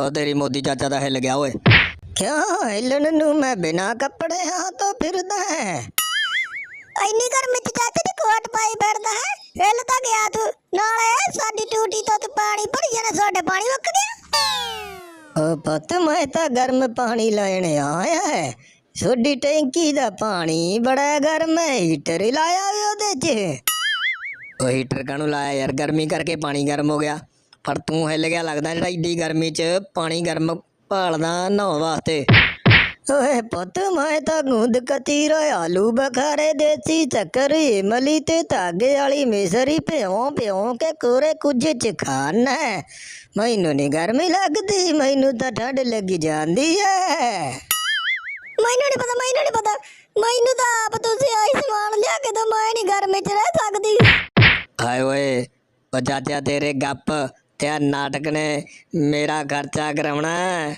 ਉਹ ਤੇਰੀ ਮੋਦੀ ਚਾਚਾ ਦਾ ਹਿੱਲ ਗਿਆ ਓਏ ਕਿਉਂ ਹਿੱਲਣ ਨੂੰ ਮੈਂ ਬਿਨਾ ਕੱਪੜਿਆਂ ਤੋਂ ਫਿਰਦਾ ਹੈ ਇੰਨੀ ਗਰਮੀ ਚ ਚਾਚੇ ਦੀ ਕੋਟ ਪਾਈ ਫਿਰਦਾ ਹੈ ਹਿੱਲ ਤਾਂ ਗਿਆ ਤੂੰ ਨਾਲੇ ਸਾਡੀ ਟੂਟੀ ਤੋਂ ਤੇ ਪਾਣੀ ਭਰੀ ਜਾਣਾ ਸਾਡੇ ਪਾਣੀ ਮੁੱਕ ਗਿਆ ਓ ਪੁੱਤ ਮੈਂ ਤਾਂ ਗਰਮ ਪਾਣੀ ਲੈਣ ਆਇਆ ਹੈ ਛੋਡੀ ਟੈਂਕੀ ਦਾ ਪਾਣੀ ਬੜਾ ਗਰਮ ਹੈ ਹੀਟਰ ਹੀ ਲਾਇਆ ਵੀ ਉਹਦੇ 'ਚ ਉਹ ਹੀਟਰ ਕਾਹਨੂੰ ਲਾਇਆ ਯਾਰ ਗਰਮੀ ਕਰਕੇ ਪਾਣੀ ਗਰਮ ਹੋ ਗਿਆ ਪਰ ਤੂੰ ਹਿੱਲ ਗਿਆ ਲੱਗਦਾ ਜਿਹੜਾ ਈਡੀ ਗਰਮੀ 'ਚ ਪਾਣੀ ਗਰਮ ਭਾਲਦਾ ਨਹਾਉਣ ਵਾਸਤੇ। ਓਏ ਪੁੱਤ ਮੈਂ ਤਾਂ ਗੁੰਦ ਕਤੀਰ ਆਲੂ ਬਖਾਰੇ ਦੇਸੀ ਚੱਕਰ ਇਮਲੀ ਤੇ ਧਾਗੇ ਵਾਲੀ ਮਿਸਰੀ ਭਿਉਂ ਭਿਉਂ ਕੇ ਕੋਰੇ ਕੁਝ ਚ ਖਾਣਾ। ਮੈਨੂੰ ਨਹੀਂ ਗਰਮੀ ਲੱਗਦੀ ਮੈਨੂੰ ਤਾਂ ਠੰਡ ਲੱਗੀ ਜਾਂਦੀ ਹੈ। ਮੈਨੂੰ ਨਹੀਂ ਪਤਾ ਮੈਨੂੰ ਨਹੀਂ ਪਤਾ। ਮੈਨੂੰ ਤਾਂ ਆਪ ਤੁਸੀਂ ਆਈ ਸਮਾਨ ਲਿਆ ਕੇ ਤਾਂ ਮੈਂ ਨਹੀਂ ਗਰਮੀ ਚ ਰਹਿ ਸਕਦੀ। ਹਾਏ ਓਏ ਉਹ ਚਾਚਾ ਤੇਰੇ ਗੱਪ। ਤੇ ਆਹ ਨਾਟਕ ਨੇ ਮੇਰਾ ਖਰਚਾ ਕਰਾਉਣਾ ਹੈ।